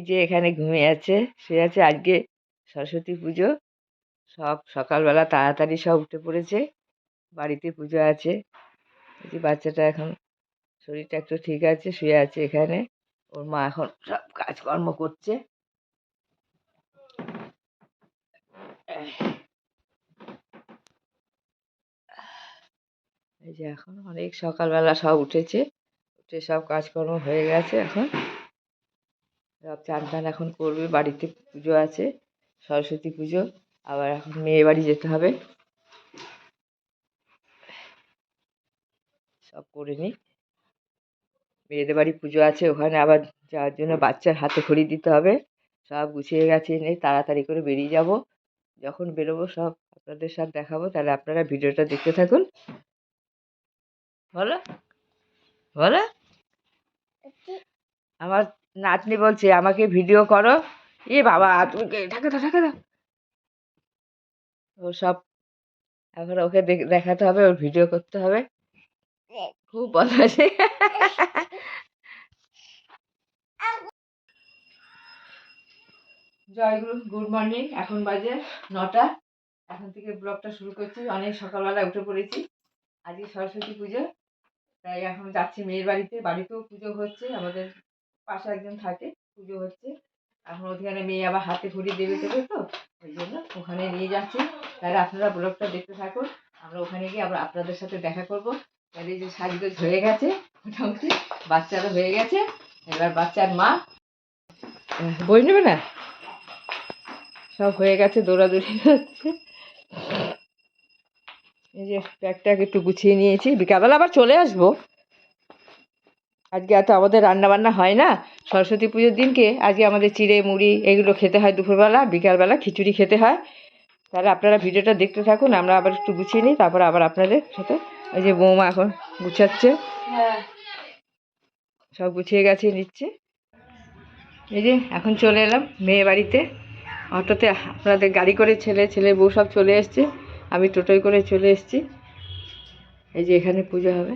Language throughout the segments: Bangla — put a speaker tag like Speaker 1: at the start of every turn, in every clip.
Speaker 1: এই যে এখানে ঘুমিয়ে আছে শুয়ে আছে আজকে সরস্বতী পুজো। সব সকালবেলা তাড়াতাড়ি সব উঠে পড়েছে, বাড়িতে পুজো আছে। এই যে বাচ্চাটা এখন শরীরটা একটু ঠিক আছে, শুয়ে আছে এখানে। ওর মা এখন সব কাজকর্ম করছে। এই যে এখন অনেক সকালবেলা সব উঠেছে, উঠে সব কাজকর্ম হয়ে গেছে এখন। চান টান এখন করবে বাড়িতে পুজো আছে সরস্বতী পুজো আবার এখন মেয়ে বাড়ি যেতে হবে। সব করে নিই মেয়েদের বাড়ি পুজো আছে ওখানে আবার যাওয়ার জন্য বাচ্চার হাতে খড়ি দিতে হবে। সব গুছিয়ে গেছে নিয়ে তাড়াতাড়ি করে বেরিয়ে যাব। যখন বেরোবো সব আপনাদের সাথে দেখাবো তাহলে আপনারা ভিডিওটা দেখতে থাকুন। বলো? বলো? আমার নাতনি বলছে, আমাকে ভিডিও করো। এ বাবা, তুমি ঢাকা দাও ঢাকা দাও। ও সব, এখন ওকে দেখ- দেখাতে হবে, ওর ভিডিও করতে হবে। খুব বদমাশি। Joyguru good morning. এখন বাজে নটা। এখন থেকে ব্লগটা শুরু করছি। অনেক সকালবেলা উঠে পড়েছি। আজকে সরস্বতী পুজো। তাই এখন যাচ্ছি মেয়ের বাড়িতে। বাড়িতেও পুজো হচ্ছে। আমাদের পাশে একজন থাকে, পুজো হচ্ছে। এখন ওখানে মেয়ে আবার হাতে ঘড়ি দেবে দেবে তো, ওই জন্য ওখানে নিয়ে যাচ্ছি। তাহলে আপনারা ব্লগটা দেখতে থাকুন। আমরা ওখানে গিয়ে আবার আপনাদের সাথে দেখা করব। তাহলে যে সাজগোজ হয়ে গেছে, মোটামুটি বাচ্চারও হয়ে গেছে। এবার বাচ্চার মা বই নেবে না? সব হয়ে গেছে, দৌড়াদৌড়ি হচ্ছে। এই যে ব্যাগটাকে একটু গুছিয়ে নিয়েছি। বিকালবেলা আবার চলে আসব। আজকে এত আমাদের রান্না বান্না হয় না। সরস্বতী পুজোর দিনকে আজকে আমাদের চিড়ে মুড়ি এগুলো খেতে হয় দুপুরবেলা বিকালবেলা খিচুড়ি খেতে হয়। তাহলে আপনারা ভিডিওটা দেখতে থাকুন আমরা আবার একটু গুছিয়ে নিই তারপর আবার আপনাদের সাথে ওই যে বৌমা এখন গুছাচ্ছে। সব গুছিয়ে গেছে নিচ্ছে। এই যে এখন চলে এলাম মেয়ে বাড়িতে। অটোতে আপনাদের গাড়ি করে ছেলে ছেলে বউ সব চলে এসছে। আমি টোটোয় করে চলে এসেছি। এই যে এখানে পুজো হবে।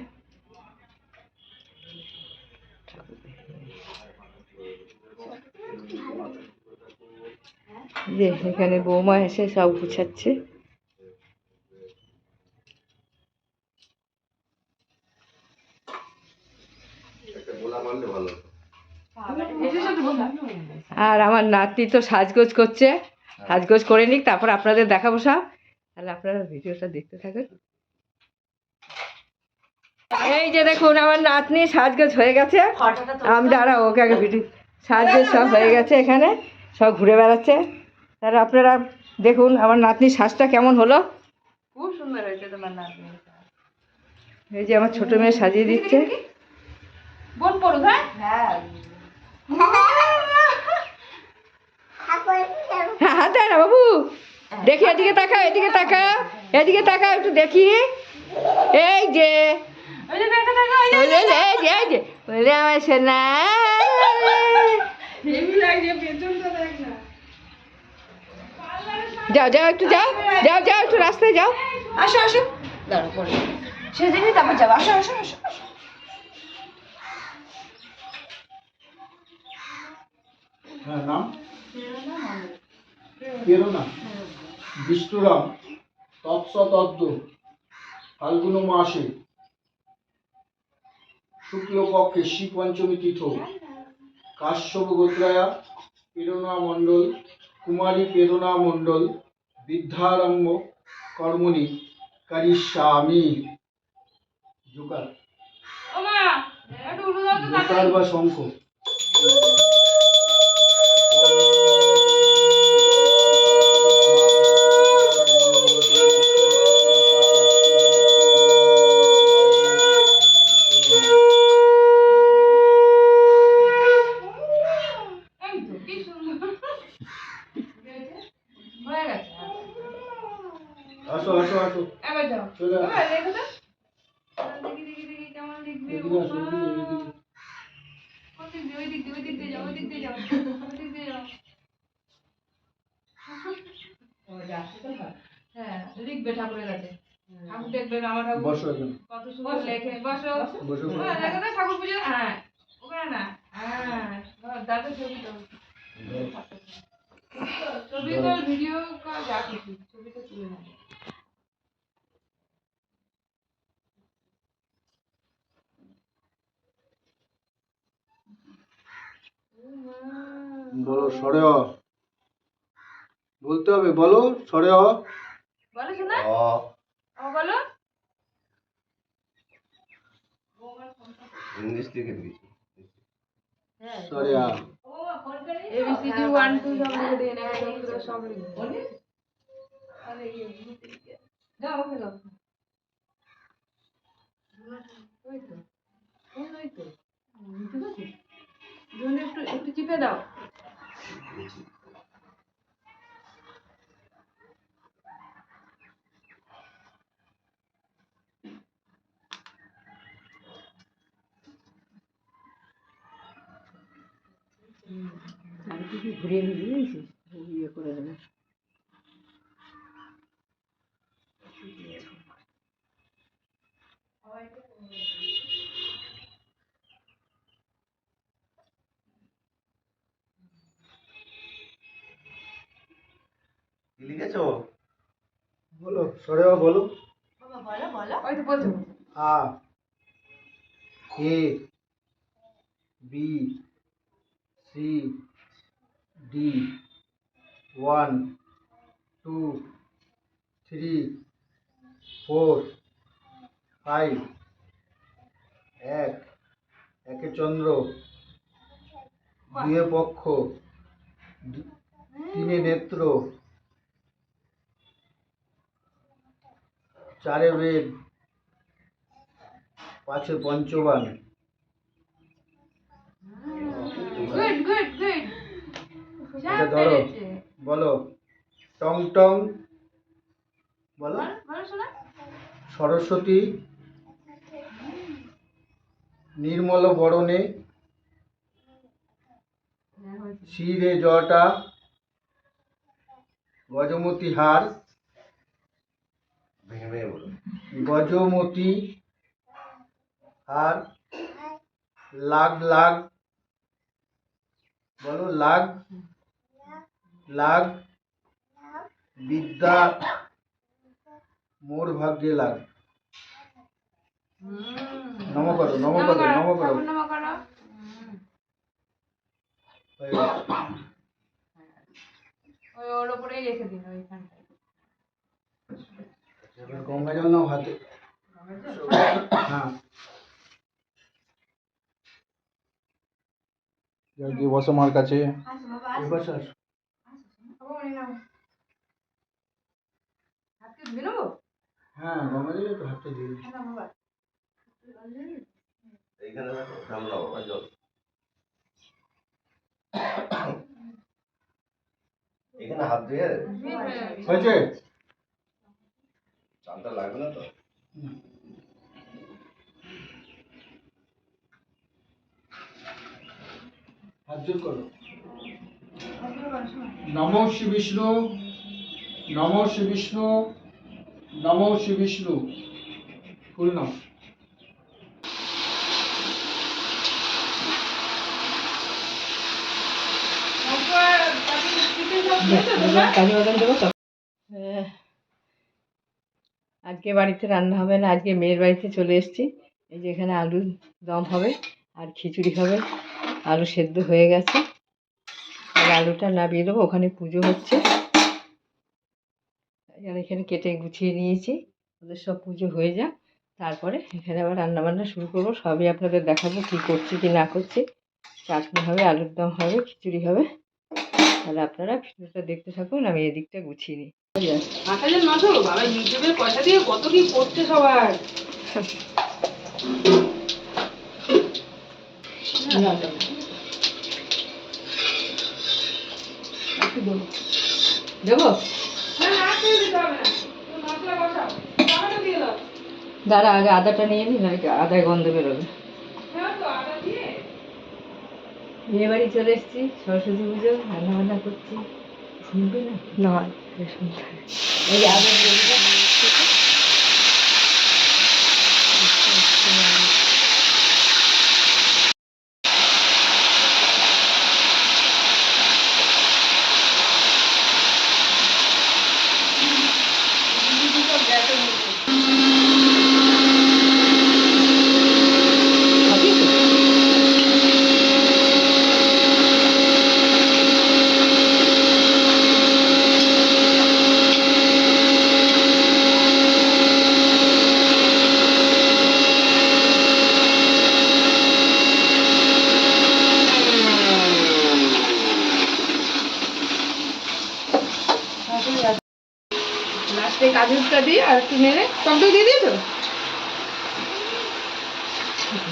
Speaker 1: যে এখানে বৌমা এসে সব গুছাচ্ছে। আর আমার নাতনি তো সাজগোজ করছে। সাজগোজ করে নিক তারপর আপনাদের দেখাবো সব। তাহলে আপনারা ভিডিওটা দেখতে থাকুন। এই যে দেখুন আমার নাতনি সাজগোজ হয়ে গেছে। আমি দাঁড়া ওকে আগে ভিডিও সাজগোজ সব হয়ে গেছে এখানে। সব ঘুরে বেড়াচ্ছে। তাহলে আপনারা দেখুন আমার নাতনির সাজটা কেমন হলো।
Speaker 2: খুব সুন্দর হয়েছে তোমার নাতনি।
Speaker 1: এই যে আমার ছোটো মেয়ে সাজিয়ে দিচ্ছে।
Speaker 2: বোন পড়ুক হ্যাঁ?
Speaker 1: হ্যাঁ। হাতে না বাবু। দেখি এদিকে তাকা এদিকে তাকা এদিকে তাকা একটু দেখি। এই যে। আমার সোনা
Speaker 2: হেভি লাগছে পেছনটা দেখ না
Speaker 1: যাও যাও একটু যাও যাও যাও একটু রাস্তায় যাও।
Speaker 2: আসো আসো। দাঁড়া সেদিনই তারপর যাব। আসো আসো আসো। আসো।
Speaker 3: হ্যাঁ নাম? প্রেরণা বিষ্ণুরাম। তৎসতদ্দ ফাল্গুন মাসে। শুক্লপক্ষে শ্রী পঞ্চমী তীর্থ কাশ্যপ গোত্রায়া প্রেরণা মণ্ডল। কুমারী প্রেরণা মণ্ডল বৃদ্ধারম্ভ কর্মণি কারিস্বামী। জোকার। জোকার বা শঙ্খ। আসো আসো আসো।
Speaker 2: এবার যাও।
Speaker 3: চলে আসো
Speaker 2: এবার দেখো তো। দেখি দেখি দেখি কেমন লিখবে
Speaker 3: এদিকে আসো এদিকে এদিকে
Speaker 2: কোন দিক ওই দিক দিয়ে ওই দিক দিয়ে যাও ওই দিক দিয়ে যাও। ওই দিক দিয়ে যাও। হ্যাঁ লিখবে ঠাকুরের কাছে। ঠাকুর দেখবে আমার ঠাকুর।
Speaker 3: বসো
Speaker 2: কত সুন্দর লেখে বসো।
Speaker 3: বসো।
Speaker 2: দেখো তো ঠাকুর পুজো। হ্যাঁ ওখানে না। হ্যাঁ দাদা ছবি তো। ছবি তো ভিডিও का যা কিছু। ছবি তো তুলে না
Speaker 3: বলো সরে অ বলতে হবে বলো সরে অ
Speaker 2: বলো শোনা। ও বলো।
Speaker 4: ইংলিশ দিয়েছি?
Speaker 3: সরে
Speaker 2: ডি ওয়ান টু সব লিখে দিয়ে না সব লিখে
Speaker 1: যাও ওকে যাও
Speaker 2: ওই তো ওই তো। একটু একটু চিপে দাও।
Speaker 1: আমি কি ঘুরিয়ে নিবি বুঝেছিস ইয়ে করে দেবে
Speaker 4: কি লিখেছো
Speaker 3: বলো সরে অ বলো
Speaker 2: ওই তো বলছো
Speaker 3: আ A B C D one two three four five এক একে চন্দ্র দুয়ে পক্ষ তিনে নেত্র, চারে বেদ পাঁচে পঞ্চবান।
Speaker 2: গুড গুড গুড
Speaker 3: এটা ধরো। বলো। টং টং। বলো।
Speaker 2: বলো শোনা।
Speaker 3: সরস্বতী। নির্মল বরণে। শিরে জটা। গজমতি হার। গজমতি হার। লাগ লাগ। বলো লাগ লাগ বিদ্যা মোর ভাগ্যে লাগ। নম করো নম করো নম করো।
Speaker 2: নম করো।
Speaker 3: গেছে।
Speaker 2: ওই ওর উপরেই রেখে দিন ওইখানটায়।
Speaker 3: গঙ্গা জল নাও হাতে। হ্যাঁ।
Speaker 5: বসো মার কাছে।
Speaker 2: বাবা
Speaker 3: হ্যাঁ হাতে দিয়ে
Speaker 4: এইখানে ঠান্ডা বাবা জল। এখানে হাত ধুয়ে
Speaker 3: হয়েছে?
Speaker 4: চালটা লাগবে না তো?
Speaker 3: জোর করো। নম শ্রী বিষ্ণু নম শ্রী বিষ্ণু নম শ্রী বিষ্ণু। ফুল নাম।
Speaker 1: আজকে বাড়িতে রান্না হবে না আজকে মেয়ের বাড়িতে চলে এসেছি। এই যে এখানে আলুর দম হবে আর খিচুড়ি হবে। আলু সেদ্ধ হয়ে গেছে। আর আলুটা নামিয়ে দেবো ওখানে পুজো হচ্ছে। আর এখানে কেটে গুছিয়ে নিয়েছি ওদের সব পুজো হয়ে যাক। তারপরে এখানে আবার রান্না বান্না শুরু করব। সবই আপনাদের দেখাবো কী করছি কি না করছি। চাটনি হবে আলুর দম হবে খিচুড়ি হবে। তাহলে আপনারা ভিডিওটা দেখতে থাকুন আমি এদিকটা গুছিয়ে নিই।
Speaker 2: পয়সা দিয়ে কত কি করছে সবার
Speaker 1: একটু দেবো দেবো
Speaker 2: না না আর তেল দিতে হবে না তুমি মশলা কষাও টমেটো দিয়ে দেবো
Speaker 1: দাঁড়া আগে আদাটা নিয়ে নি নাকি আদায় গন্ধ বেরোবে?
Speaker 2: হ্যাঁ তো আদা দিয়ে।
Speaker 1: বিয়ে বাড়ি চলে এসেছি সরস্বতী পুজো রান্না বান্না করছি। শুনবে না? না শুনতে এই আদার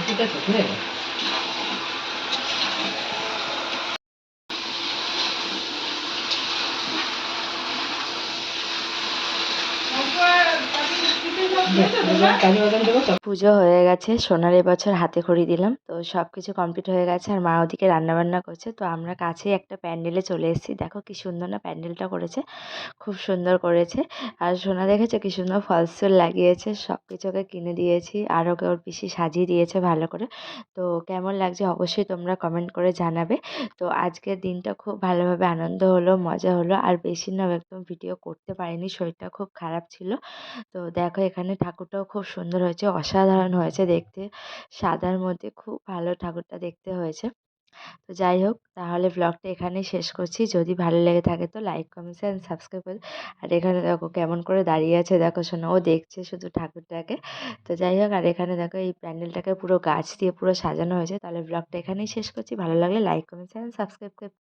Speaker 1: 진짜 좋네.
Speaker 6: পুজো হয়ে গেছে, সোনার এবছর হাতে খড়ি দিলাম, তো সব কিছু কমপ্লিট হয়ে গেছে আর মা ওদিকে রান্নাবান্না করছে, তো আমরা কাছেই একটা প্যান্ডেলে চলে এসেছি। দেখো কি সুন্দর না প্যান্ডেলটা করেছে, খুব সুন্দর করেছে। আর সোনা দেখেছে কি সুন্দর ফলসুল লাগিয়েছে সব কিছু ওকে কিনে দিয়েছি, আর ওকে ওর পিসি সাজিয়ে দিয়েছে ভালো করে। তো কেমন লাগছে অবশ্যই তোমরা কমেন্ট করে জানাবে। তো আজকের দিনটা খুব ভালোভাবে আনন্দ হলো, মজা হলো, আর বেশি না একদম ভিডিও করতে পারিনি, শরীরটা খুব খারাপ ছিল। তো দেখো এখানে ঠাকুরটাও খুব সুন্দর হয়েছে, অসাধারণ হয়েছে দেখতে। সাদার মধ্যে খুব ভালো ঠাকুরটা দেখতে হয়েছে। তো যাই হোক, তাহলে ব্লগটা এখানেই শেষ করছি। যদি ভালো লেগে থাকে তো লাইক কমেন্ট অ্যান্ড সাবস্ক্রাইব করে আর এখানে দেখো কেমন করে দাঁড়িয়ে আছে, দেখো শোনো, ও দেখছে শুধু ঠাকুরটাকে। তো যাই হোক, আর এখানে দেখো এই প্যান্ডেলটাকে পুরো গাছ দিয়ে পুরো সাজানো হয়েছে। তাহলে ব্লগটা এখানেই শেষ করছি। ভালো লাগলে লাইক কমেন্ট অ্যান্ড সাবস্ক্রাইব করে